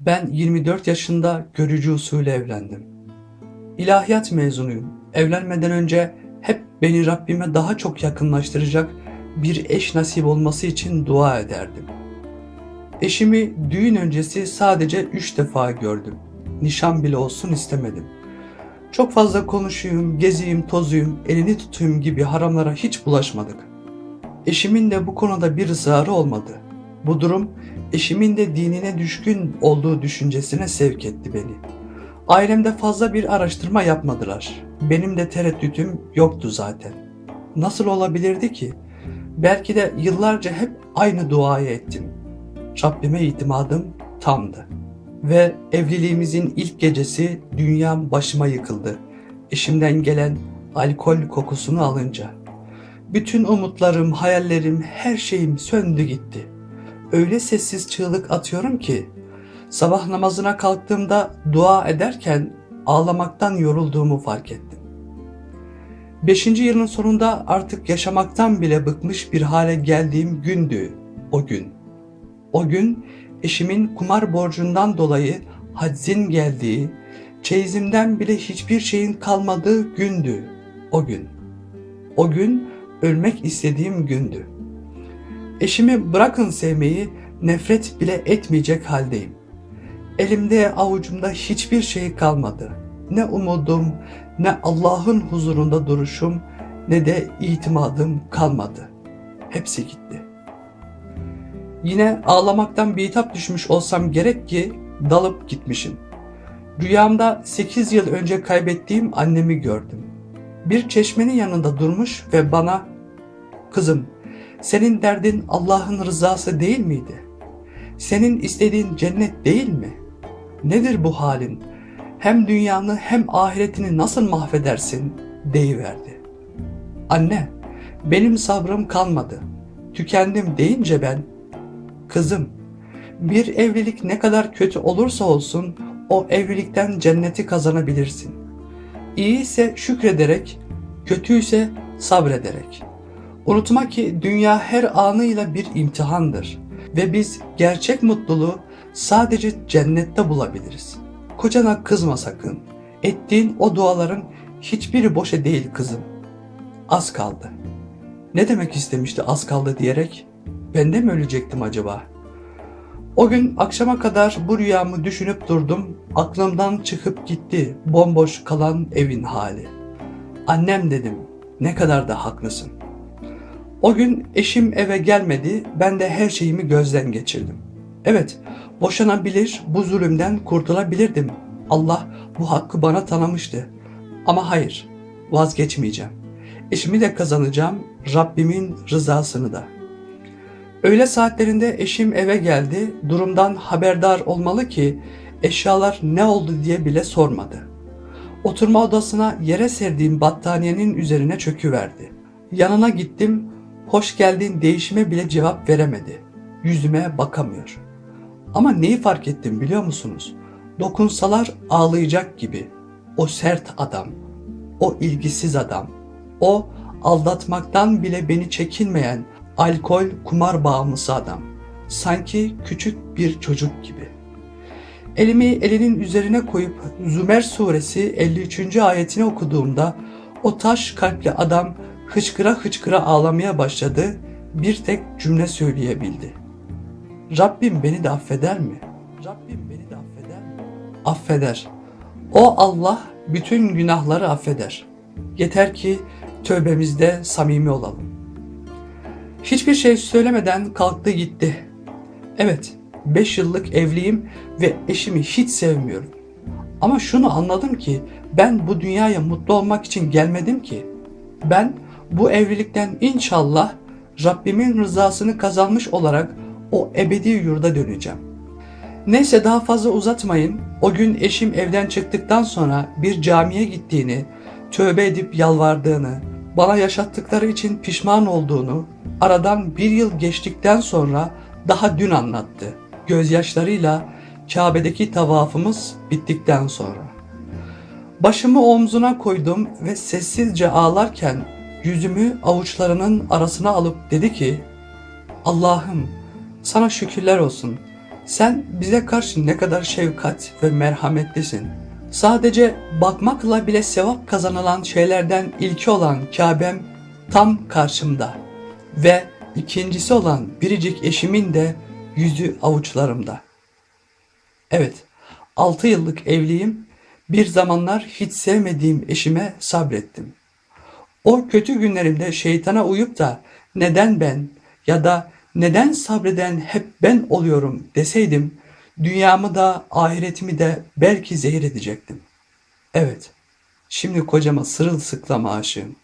Ben 24 yaşında görücü usulü evlendim. İlahiyat mezunuyum. Evlenmeden önce hep beni Rabbime daha çok yakınlaştıracak bir eş nasip olması için dua ederdim. Eşimi düğün öncesi sadece 3 defa gördüm. Nişan bile olsun istemedim. Çok fazla konuşuyum, geziyim, tozuyum, elini tutuyum gibi haramlara hiç bulaşmadık. Eşimin de bu konuda bir ısrarı olmadı. Bu durum eşimin de dinine düşkün olduğu düşüncesine sevk etti beni. Ailemde fazla bir araştırma yapmadılar. Benim de tereddütüm yoktu zaten. Nasıl olabilirdi ki? Belki de yıllarca hep aynı duayı ettim. Rabbime itimadım tamdı. Ve evliliğimizin ilk gecesi dünyam başıma yıkıldı. Eşimden gelen alkol kokusunu alınca. Bütün umutlarım, hayallerim, her şeyim söndü gitti. Öyle sessiz çığlık atıyorum ki sabah namazına kalktığımda dua ederken ağlamaktan yorulduğumu fark ettim. Beşinci yılın sonunda artık yaşamaktan bile bıkmış bir hale geldiğim gündü o gün. O gün eşimin kumar borcundan dolayı haczin geldiği, çeyizimden bile hiçbir şeyin kalmadığı gündü o gün. O gün ölmek istediğim gündü. Eşimi bırakın sevmeyi nefret bile etmeyecek haldeyim. Elimde avucumda hiçbir şey kalmadı. Ne umudum, ne Allah'ın huzurunda duruşum, ne de itimadım kalmadı. Hepsi gitti. Yine ağlamaktan bitap düşmüş olsam gerek ki dalıp gitmişim. Rüyamda 8 yıl önce kaybettiğim annemi gördüm. Bir çeşmenin yanında durmuş ve bana "Kızım, senin derdin Allah'ın rızası değil miydi? Senin istediğin cennet değil mi? Nedir bu halin? Hem dünyanı hem ahiretini nasıl mahvedersin?" deyiverdi. Anne, benim sabrım kalmadı. Tükendim deyince ben, kızım, bir evlilik ne kadar kötü olursa olsun o evlilikten cenneti kazanabilirsin. İyi ise şükrederek, kötüyse sabrederek. Unutma ki dünya her anıyla bir imtihandır ve biz gerçek mutluluğu sadece cennette bulabiliriz. Kocana kızma sakın. Ettiğin o duaların hiçbiri boşa değil kızım. Az kaldı. Ne demek istemişti az kaldı diyerek? Ben de mi ölecektim acaba? O gün akşama kadar bu rüyamı düşünüp durdum. Aklımdan çıkıp gitti bomboş kalan evin hali. Annem dedim, ne kadar da haklısın. O gün eşim eve gelmedi, ben de her şeyimi gözden geçirdim. Evet, boşanabilir, bu zulümden kurtulabilirdim. Allah bu hakkı bana tanımıştı. Ama hayır, vazgeçmeyeceğim. Eşimi de kazanacağım, Rabbimin rızasını da. Öğle saatlerinde eşim eve geldi, durumdan haberdar olmalı ki eşyalar ne oldu diye bile sormadı. Oturma odasına yere serdiğim battaniyenin üzerine çöküverdi. Yanına gittim, hoş geldin değişime bile cevap veremedi. Yüzüme bakamıyor. Ama neyi fark ettim biliyor musunuz? Dokunsalar ağlayacak gibi. O sert adam, o ilgisiz adam, o aldatmaktan bile beni çekinmeyen alkol kumar bağımlısı adam. Sanki küçük bir çocuk gibi. Elimi elinin üzerine koyup Zümer suresi 53. ayetini okuduğumda o taş kalpli adam hıçkıra hıçkıra ağlamaya başladı. Bir tek cümle söyleyebildi. Rabbim beni de affeder mi? Rabbim beni de affeder mi? Affeder. O Allah bütün günahları affeder. Yeter ki tövbemizde samimi olalım. Hiçbir şey söylemeden kalktı gitti. Evet, 5 yıllık evliyim ve eşimi hiç sevmiyorum. Ama şunu anladım ki ben bu dünyaya mutlu olmak için gelmedim ki. Ben bu evlilikten inşallah Rabbimin rızasını kazanmış olarak o ebedi yurda döneceğim. Neyse daha fazla uzatmayın. O gün eşim evden çıktıktan sonra bir camiye gittiğini, tövbe edip yalvardığını, bana yaşattıkları için pişman olduğunu, aradan bir yıl geçtikten sonra daha dün anlattı. Gözyaşlarıyla Kabe'deki tavafımız bittikten sonra. Başımı omzuna koydum ve sessizce ağlarken yüzümü avuçlarının arasına alıp dedi ki Allah'ım sana şükürler olsun. Sen bize karşı ne kadar şefkat ve merhametlisin. Sadece bakmakla bile sevap kazanılan şeylerden ilki olan Kabe'm tam karşımda ve ikincisi olan biricik eşimin de yüzü avuçlarımda. Evet, 6 yıllık evliyim. Bir zamanlar hiç sevmediğim eşime sabrettim. O kötü günlerimde şeytana uyup da neden ben ya da neden sabreden hep ben oluyorum deseydim dünyamı da ahiretimi de belki zehir edecektim. Evet, şimdi kocama sırılsıklam aşığım.